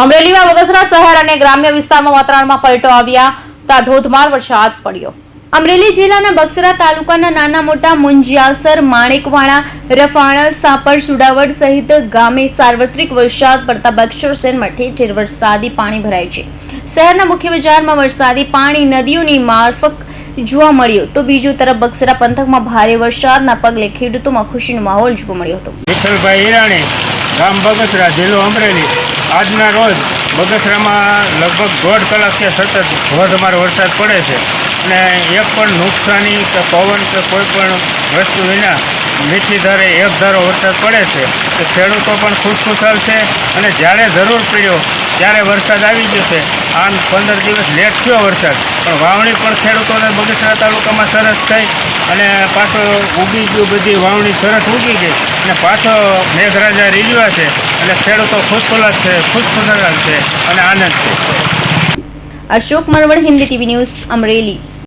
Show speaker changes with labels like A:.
A: અમરેલીમાં બગસરા શહેર અને ગ્રામ્ય વિસ્તારમાં વાતાવરણમાં પલટો આવ્યા. ત્યાં ધોધમાર વરસાદ પડ્યો.
B: અમરેલી જિલ્લાના બક્સરા તાલુકાના નાના મોટા મુંજિયાસર માણેકવાડા રફાણા સાપર સુડાવડ સહિત ગામે સાર્વત્રિક વરસાદ પડતા બક્સર શહેરમાં ઠેર ઠેર વરસાદી પાણી ભરાય છે. શહેરના મુખ્ય બજારમાં વરસાદી પાણી નદીઓની મારફક જોવા મળ્યું તો બીજી તરફ બક્સરા પંથકમાં ભારે વરસાદના પગલે ખેડૂતોમાં ખુશીનો માહોલ જોવા મળ્યો હતો.
C: વિઠ્ઠલભાઈ હિરાણી ગામ બગસરા જિલ્લો અમરેલી. આજના રોજ બગસરામાં લગભગ દોઢ કલાકથી સતત ધોધમાર વરસાદ પડે છે અને એક પણ નુકસાની કે પવન કે કોઈ પણ વસ્તુ વિના નીચી ધારે એક ધારો વરસાદ પડે છે. તો ખેડૂતો પણ ખુશખુશાલ છે અને જ્યારે જરૂર પડ્યો ત્યારે વરસાદ આવી ગયો છે, આમ પંદર દિવસ લેટ થયો વરસાદ. પણ વાવણી પણ ખેડૂતોને બગસરા તાલુકામાં સરસ થઈ અને પાછો ઉગી ગયું, બધી વાવણી સરસ ઉગી ગઈ. અને પાછો મેઘરાજા રીજવા છે અને ખેડૂતો ખુશખુલાસ છે ખુશખુશાલ છે અને આનંદ છે.
B: Ashok Marvad, Hindi TV news, Amreli.